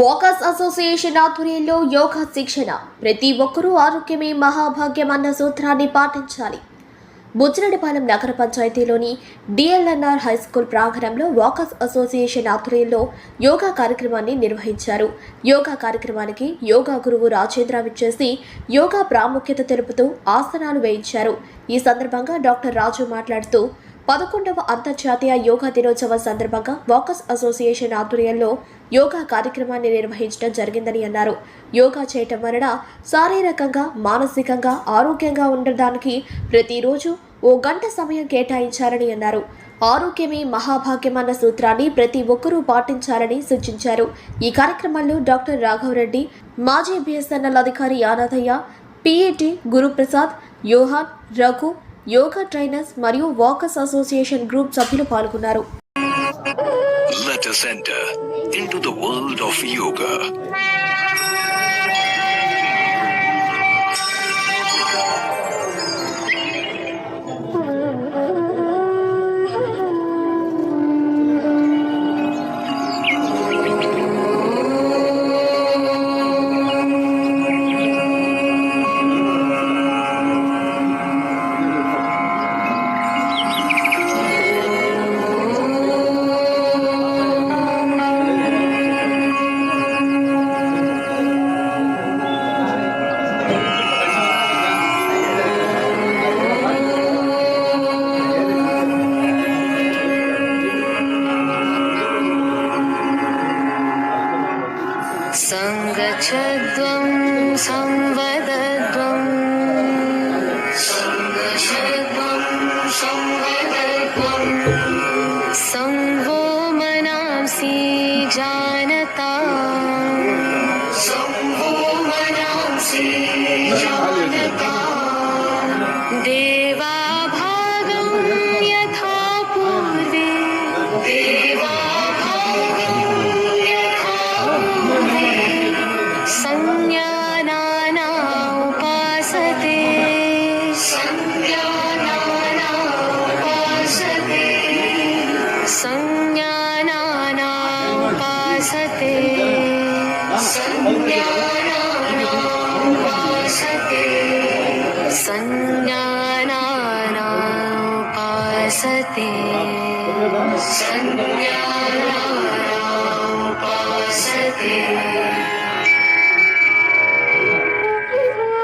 Walkers association ఆధ్వర్యంలో యోగా శిక్షణ. ప్రతి ఒక్కరూ ఆరోగ్యమే మహాభాగ్యం అన్న సూత్రాన్ని పాటించాలి. బుజ్జిరెడ్డిపాలెం నగర పంచాయతీలోని డిఎల్ఎన్ఆర్ హై స్కూల్ ప్రాంగణంలో వాకర్స్ అసోసియేషన్ ఆధ్వర్యంలో యోగా కార్యక్రమాన్ని నిర్వహించారు. యోగా కార్యక్రమానికి యోగా గురువు రాజేంద్ర విచ్చేసి యోగా ప్రాముఖ్యత తెలుపుతూ ఆసనాలు వేయించారు. ఈ సందర్భంగా డాక్టర్ రాజు మాట్లాడుతూ పదకొండవ అంతర్జాతీయ యోగా దినోత్సవం సందర్భంగా వాకర్స్ అసోసియేషన్ ఆధ్వర్యంలో యోగా కార్యక్రమాన్ని నిర్వహించడం జరిగిందని అన్నారు. యోగా చేయటం వలన శారీరకంగా మానసికంగా ఆరోగ్యంగా ఉండడానికి ప్రతిరోజు ఓ గంట సమయం కేటాయించారని అన్నారు. ఆరోగ్యమే మహాభాగ్యమన్న సూత్రాన్ని ప్రతి ఒక్కరూ పాటించాలని సూచించారు. ఈ కార్యక్రమంలో డాక్టర్ రాఘవరెడ్డి మాజీ బిఎస్ఎన్ఎల్ అధికారి యానాథయ్య పిఏటి గురుప్రసాద్ యోహాన్ రఘు యోగా ట్రైనర్స్ మరియు వాకర్స్ అసోసియేషన్ గ్రూప్ సభ్యులు పాల్గొన్నారు Let us enter into the world of yoga.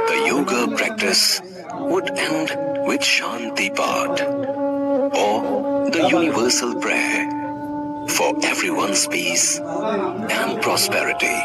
The yoga practice would end with Shanti Path or the universal prayer for everyone's peace and prosperity.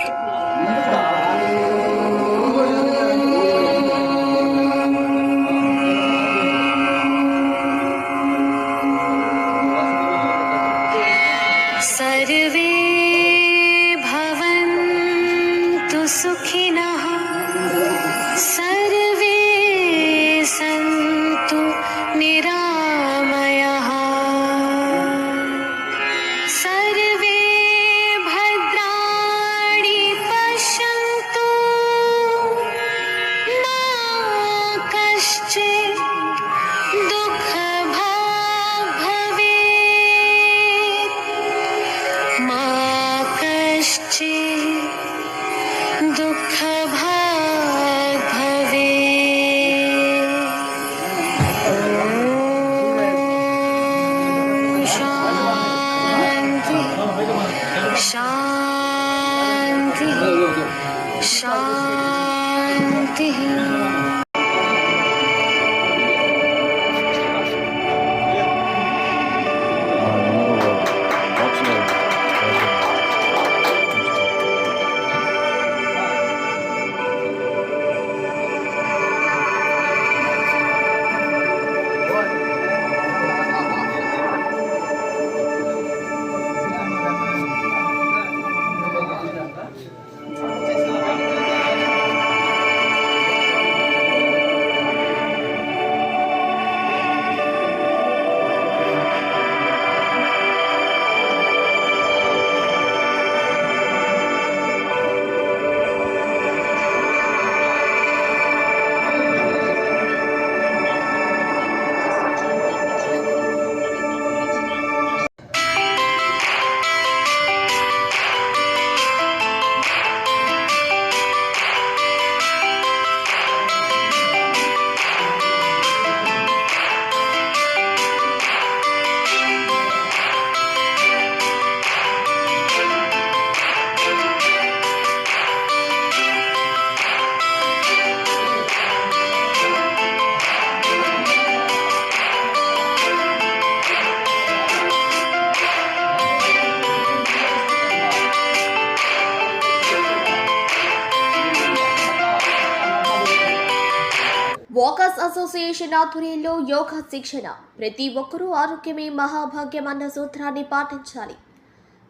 Association ఆధ్వర్యంలో యోగా శిక్షణ. ప్రతి ఒక్కరూ ఆరోగ్యమే మహాభాగ్యం అన్న సూత్రాన్ని పాటించాలి.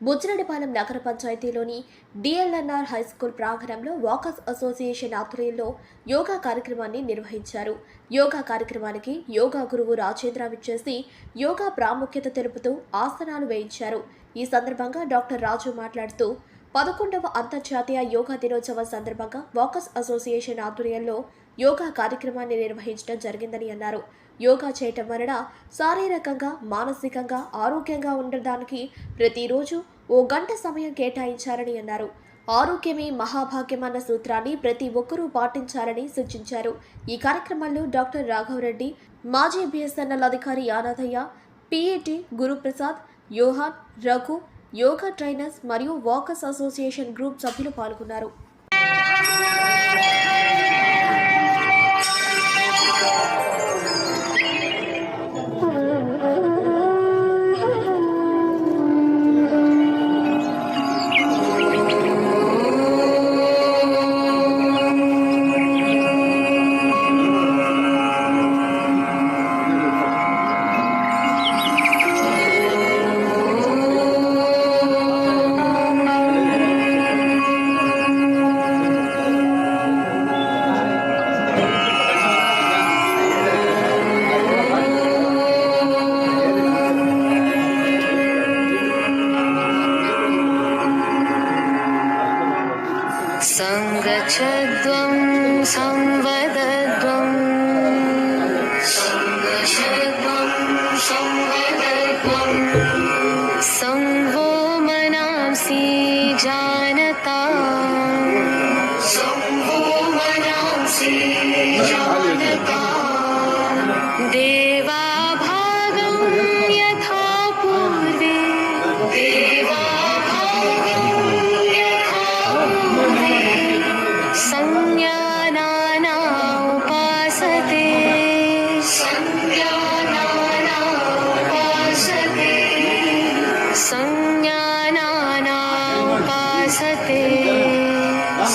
బుచ్చిరెడ్డిపాలెం నగర పంచాయతీలోని డిఎల్ఎన్ఆర్ హై స్కూల్ ప్రాంగణంలో వాకర్స్ అసోసియేషన్ ఆధ్వర్యంలో యోగా కార్యక్రమాన్ని నిర్వహించారు. యోగా కార్యక్రమానికి యోగా గురువు రాజేంద్ర విచ్చేసి యోగా ప్రాముఖ్యత తెలుపుతూ ఆసనాలు వేయించారు. ఈ సందర్భంగా డాక్టర్ రాజు మాట్లాడుతూ పదకొండవ అంతర్జాతీయ యోగా దినోత్సవం సందర్భంగా వాకర్స్ అసోసియేషన్ ఆధ్వర్యంలో యోగా కార్యక్రమాన్ని నిర్వహించడం జరిగిందని అన్నారు. యోగా చేయటం వలన శారీరకంగా మానసికంగా ఆరోగ్యంగా ఉండడానికి ప్రతిరోజు ఓ గంట సమయం కేటాయించారని అన్నారు. ఆరోగ్యమే మహాభాగ్యం అన్న సూత్రాన్ని ప్రతి ఒక్కరూ పాటించాలని సూచించారు. ఈ కార్యక్రమంలో డాక్టర్ రాఘవరెడ్డి మాజీ బిఎస్ఎన్ఎల్ అధికారి ఆనాథయ్య పిఏటి గురుప్రసాద్ యోహాన్ రఘు యోగా ట్రైనర్స్ మరియు వాకర్స్ అసోసియేషన్ గ్రూప్ సభ్యులు పాల్గొన్నారు. सङ्गच्छध्वं संवदध्वं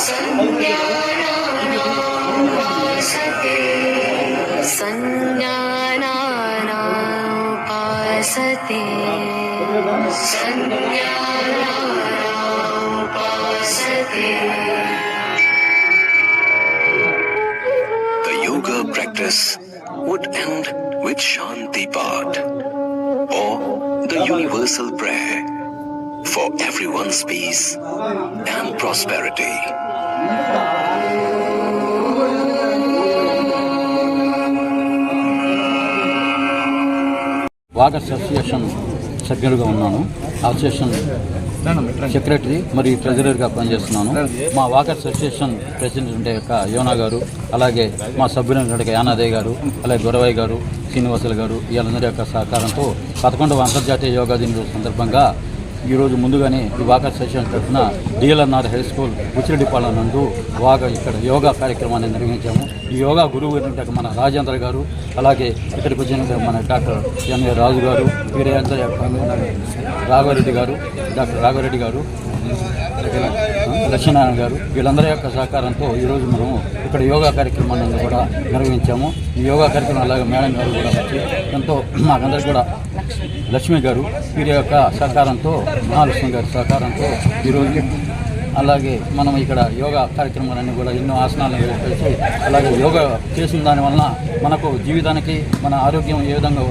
संज्ञानाना उपासते संज्ञानाना उपासते संज्ञानाना उपासते The yoga practice would end with Shanti Path or the universal prayer For everyone's peace and prosperity. Water association సభ్యులుగా ఉన్నాను అసోసియేషన్ సెక్రటరీ మరియు ట్రెజరర్గా పనిచేస్తున్నాను మా వాకర్ అసోసియేషన్ ప్రెసిడెంట్ యొక్క యోనా గారు అలాగే మా సభ్యులు యానాదేవి గారు అలాగే గొరవయ్య గారు శ్రీనివాసులు గారు వీళ్ళందరి యొక్క సహకారంతో పదకొండవ అంతర్జాతీయ యోగా దినోత్సవ సందర్భంగా ఈరోజు ముందుగానే ఈ వాకర్ సెషన్ తరఫున డిఎల్ఎన్ఆర్ హై స్కూల్ ఉచిరెడ్డిపాలెం నందు వాగా ఇక్కడ యోగా కార్యక్రమాన్ని నిర్వహించాము. ఈ యోగా గురువు ఏంటంటే మన రాజేంద్ర గారు అలాగే ఇక్కడికి వచ్చిన మన డాక్టర్ ఎంఏ రాజు గారు వీరేంద్ర రాఘవరెడ్డి గారు డాక్టర్ రాఘవరెడ్డి గారు. లక్ష్మీనారాయణ గారు వీళ్ళందరి యొక్క సహకారంతో ఈరోజు మనం ఇక్కడ యోగా కార్యక్రమాన్ని కూడా నిర్వహించాము. ఈ యోగా కార్యక్రమం అలాగే మేడం గారు కూడా వచ్చి ఎంతో మాకందరికి కూడా లక్ష్మి గారు వీరి యొక్క సహకారంతో మహాలక్ష్మి గారి సహకారంతో ఈరోజు అలాగే మనం ఇక్కడ యోగా కార్యక్రమాలన్నీ కూడా ఎన్నో ఆసనాలను కలిసి అలాగే యోగా చేసిన దానివలన మనకు జీవితానికి మన ఆరోగ్యం ఏ విధంగా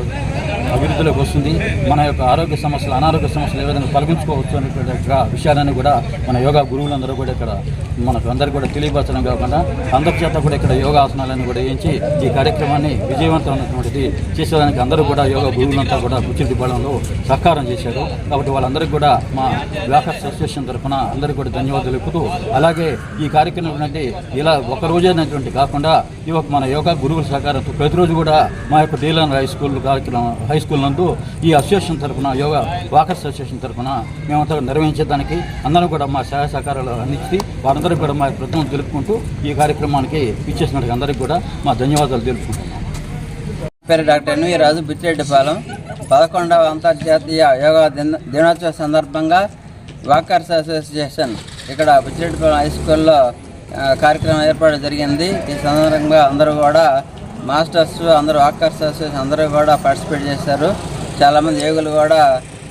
అభివృద్ధిలోకి వస్తుంది. మన యొక్క ఆరోగ్య సమస్యలు అనారోగ్య సమస్యలు ఏ విధంగా తొలగించుకోవచ్చు అనేటువంటి యొక్క కూడా మన యోగా గురువులందరూ కూడా ఇక్కడ మనకు అందరికీ కూడా తెలియపరచడం కాకుండా అందరి చేత కూడా ఇక్కడ యోగాసనాలను కూడా వేయించి ఈ కార్యక్రమాన్ని విజయవంతమైనటువంటిది చేసేదానికి అందరూ కూడా యోగా గురువులంతా కూడా బుచ్చిరెడ్డిపాళెంలో సహకారం చేశారు. కాబట్టి వాళ్ళందరికీ కూడా మా వ్యాపార అసోసియేషన్ తరఫున అందరికీ కూడా ధన్యవాదాలు తెలుపుతూ అలాగే ఈ కార్యక్రమం అంటే ఇలా ఒక రోజైనటువంటి కాకుండా ఈ మన యోగా గురువుల సహకారంతో ప్రతిరోజు కూడా మా యొక్క డీలన్ హై స్కూల్ కార్యక్రమం హై హై స్కూల్ నందు ఈ అసోసియేషన్ తరఫున యోగా వాకర్స్ అసోసియేషన్ తరఫున మేమంతా నిర్వహించేదానికి అందరం కూడా మా సహాయ సహకారాలు అందించి వారందరికీ కూడా మా కృతజ్ఞతలు తెలుపుకుంటూ ఈ కార్యక్రమానికి ఇచ్చేసినట్టు అందరికీ కూడా మా ధన్యవాదాలు తెలుపుకుంటున్నాం. పేరు డాక్టర్ ఎన్వి రాజు బిచ్చిరెడ్డిపాలెం పదకొండవ అంతర్జాతీయ యోగా దినోత్సవ సందర్భంగా వాకర్స్ అసోసియేషన్ ఇక్కడ బుచ్చిరెడ్డిపాలెం హై స్కూల్లో కార్యక్రమం ఏర్పాటు జరిగింది. ఈ సందర్భంగా అందరూ కూడా మాస్టర్స్ అందరూ వాకర్స్ అసోసియేషన్ అందరూ కూడా పార్టిసిపేట్ చేశారు. చాలామంది యోగులు కూడా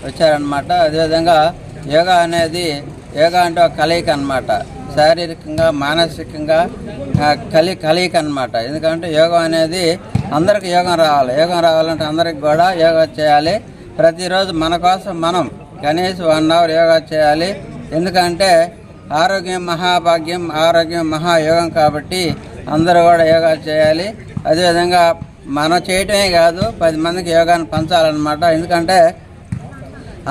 వచ్చారనమాట అదేవిధంగా యోగా అనేది యోగా అంటే ఒక కలయిక అనమాట శారీరకంగా మానసికంగా కలి కలయిక అనమాట ఎందుకంటే యోగం అనేది అందరికి యోగం రావాలి. యోగం రావాలంటే అందరికి కూడా యోగా చేయాలి. ప్రతిరోజు మన కోసం మనం కనీసం వన్ అవర్ యోగా చేయాలి. ఎందుకంటే ఆరోగ్యం మహాభాగ్యం ఆరోగ్యం మహాయోగం కాబట్టి అందరూ కూడా యోగా చేయాలి. అదేవిధంగా మనం చేయటమే కాదు పది మందికి యోగాన్ని పంచాలన్నమాట. ఎందుకంటే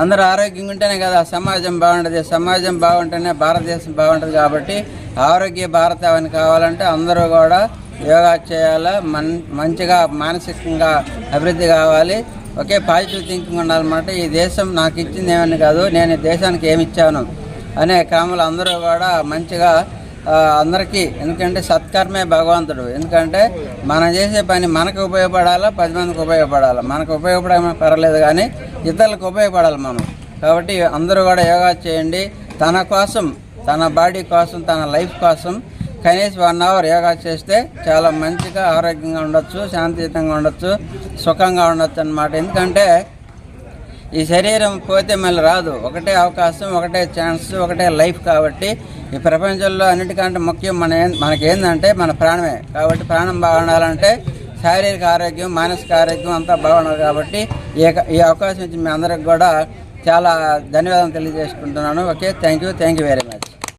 అందరూ ఆరోగ్యంగా ఉంటేనే కదా సమాజం బాగుంటుంది. సమాజం బాగుంటేనే భారతదేశం బాగుంటుంది కాబట్టి ఆరోగ్య భారతావని కావాలంటే అందరూ కూడా యోగా చేయాలి. మన్ మంచిగా మానసికంగా అభివృద్ధి కావాలి. ఒకే పాజిటివ్ థింకింగ్ ఉండాలన్నమాట. ఈ దేశం నాకు ఇచ్చింది ఏమని కాదు నేను దేశానికి ఏమి ఇచ్చాను అనే క్రమంలో అందరూ కూడా మంచిగా అందరికీ. ఎందుకంటే సత్కర్మే భగవంతుడు. ఎందుకంటే మనం చేసే పని మనకు ఉపయోగపడాలా పది మందికి ఉపయోగపడాలి. మనకు ఉపయోగపడమే పర్వాలేదు కానీ ఇతరులకు ఉపయోగపడాలి మనం. కాబట్టి అందరూ కూడా యోగా చేయండి. తన కోసం తన బాడీ కోసం తన లైఫ్ కోసం కనీసం వన్ అవర్ యోగా చేస్తే చాలా మంచిగా ఆరోగ్యంగా ఉండొచ్చు శాంతియుతంగా ఉండొచ్చు సుఖంగా ఉండొచ్చు అన్నమాట. ఎందుకంటే ఈ శరీరం పోతే మళ్ళీ రాదు. ఒకటే అవకాశం ఒకటే ఛాన్స్ ఒకటే లైఫ్ కాబట్టి ఈ ప్రపంచంలో అన్నిటికంటే ముఖ్యం మన మనకేందంటే మన ప్రాణమే. కాబట్టి ప్రాణం బాగుండాలంటే శారీరక ఆరోగ్యం మానసిక ఆరోగ్యం అంతా బాగుండాలి కాబట్టి ఈ ఈ అవకాశం ఇచ్చి మీ అందరికి కూడా చాలా ధన్యవాదాలు తెలియజేసుకుంటున్నాను. Okay thank you thank you very much